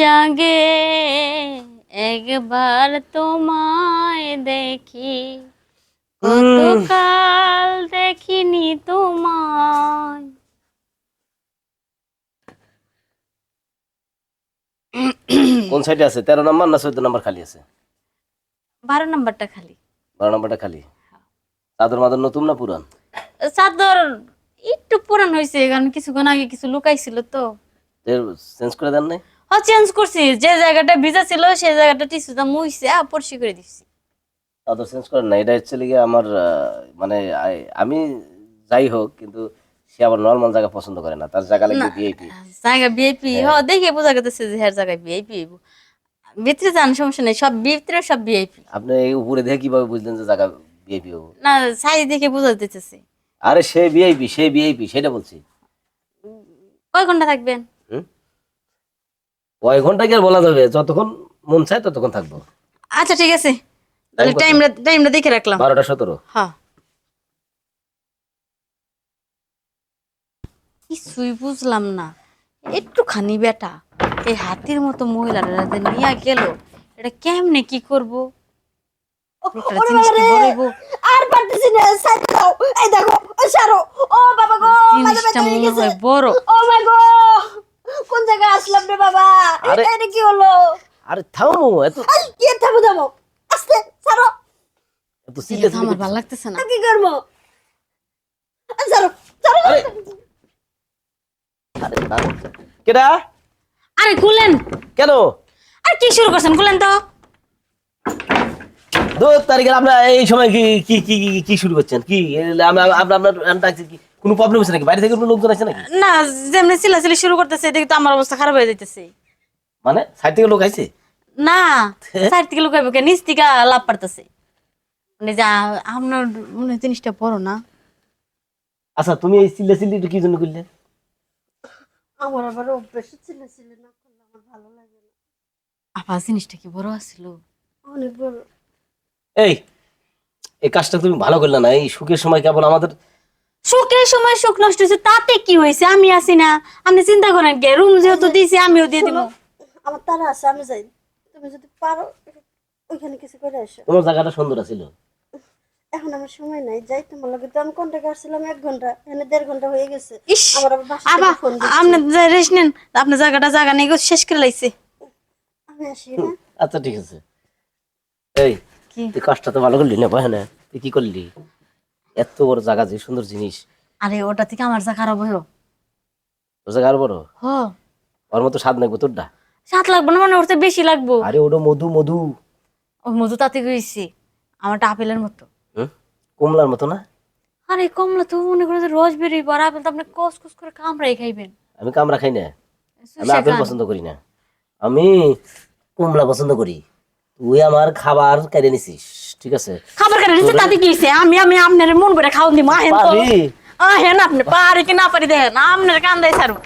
জাগে একবার তোমায় দেখি। কতকাল দেখিনি তোমায়। কোন সাইডে আছে? তেরো নাম্বার না চোদ্দ নাম্বার খালি আছে? বারো নাম্বারটা খালি। বারো নাম্বারটা খালি? চাদর মাদর নতুন না পুরান? চাদর একটু পুরান হয়েছে কারণ কিছুক্ষণ আগে কিছু লুকাইছিল তো চেঞ্জ করে দেন নাই? হ্যাঁ চেঞ্জ করছি। যে জায়গাটা ভিজা ছিল সেই জায়গাটা টিস্যুটা মুইছে আর পরিষ্কার করে দিচ্ছি চেঞ্জ করেন না এটা লিগে আমার মানে আমি যাই হোক কিন্তু সে আবার নর্মাল জায়গা পছন্দ করে না। তার জায়গা লাগবে ভিআইপি জায়গা বিআইপি হ্যাঁ। দেখে বোঝা গেছে যে জায়গায় বিআইপি ভিতরে যান সমস্যা নেই সব ভিতরে সব বিআইপি আপনি এই উপরে দেখে কীভাবে বুঝলেন যে জায়গা ভিআইপি হব না সাইজ দেখে বোঝা দিতেছে আরে সে ভিআইপি সে ভিআইপি সেটা বলছি। কয় ঘণ্টা থাকবেন? কয় ঘণ্টা কি আর বলা যাবে? যতক্ষণ মন চায় ততক্ষণ থাকব। আচ্ছা ঠিক আছে। তাহলে? টাইমটা টাইমটা দেখে রাখলাম। বারোটা সতেরো। হ্যাঁ। কিছুই বুঝলাম না। একটুখানি বেটা এই হাতির মতো মহিলারা যে নিয়ে গেল। এটা কেমনে কি করব? আর পারতেছি না সাইড দাও। এই দেখো ও সারো ও বাবা গো জিনিসটা মনে হয় বড়। ও মাই গো কোন জায়গায় আসলাম রে বাবা? আরে- এটা কি হলো? আরে থামো এত আই কি থামো থামো। আস্তে সারো এত সিরিয়াস আমার ভালো লাগতেছে না। কি করব? সারো সারো আরে আরে দাঁড়াও। কেডা? আরে খুলেন কেন? আর কি শুরু করছেন খুলেন তো? দু তারিখে আপনার এই সময় কি কি কি কি- কি শুরু করছেন? কি আপনার আপনার কি? কোনো প্রবলেম হচ্ছে নাকি? বাইরে থেকে কোনো লোকজন আছে নাকি? না যেমনি চিল্লাচিল্লি শুরু করতেছে দেখি তো আমার অবস্থা খারাপ হয়ে যাইতেছে। মানে সাইড থেকে লোক আইছে? না সাইড থেকে লুকাইব কে নিচ থেকে লাভ পারতেছে। মানে যা আপনার মনে জিনিসটা বড় না? আচ্ছা তুমি এই চিল্লা চিল্লি কি জন্য করলে? আমার আবার অভ্যাস ছিল ছিল না করলে আমার ভালো লাগে না। আবার জিনিসটা কি বড় আছিল? অনেক বড়। এই এই কাজটা তুমি ভালো করলে না এই সুখের সময় কেবল আমাদের সুখের সময় সুখ নষ্ট হয়েছে তাতে কি হয়েছে? আমি আছি না আপনি চিন্তা করেন কে? রুম যেহেতু দিয়েছি আমিও দিয়ে দিব। আমার তারা আছে আমি যাই। তুমি যদি পারো ওইখানে কিছু করে এসো। তোমার জায়গাটা সুন্দর ছিল। এখন আমার সময় নাই যাই তোমার লগে। তো আমি কন্টাক্ট আসছিলাম এক ঘণ্টা এখানে দেড় ঘণ্টা হয়ে গেছে। আমার আবার ফোন আপনি রেস্ট নেন। আপনার জায়গাটা জায়গা নেই শেষ করে লাইছে। আমি আসি না আচ্ছা ঠিক আছে। এই তুই কাজটা তো ভালো করলি না ভয় না। তুই কি করলি? এত বড় জায়গা যে সুন্দর জিনিস। আরে ওটা থেকে আমার যা খারাপ হলো তোর জায়গা আরও বড়? হ। ওর মতো স্বাদ নাকবো তোরটা? সাত লাগবো না মানে ওর বেশি লাগবো। আরে ওটা মধু মধু। ও মধু তাতে আমারটা আপেলের মতো। কমলার মতো না? আরে কমলা তো মনে করে যে রস বেরিয়ে পর আপেল তো আপনি কস কস করে কামড়াই খাইবেন। আমি কামড়া খাই না। আমি আপেল পছন্দ করি না। আমি কমলা পছন্দ করি। তুই আমার খাবার কেড়ে নিছিস ঠিক আছে? খাবার কেড়ে নিছিস তাতে কি হইছে? আমি আমি আপনার মন ভরে খাওয়ান দিব হেন তো। আহেন আপনি পারি কি না পারি দেখেন আপনার কান্দাই সারু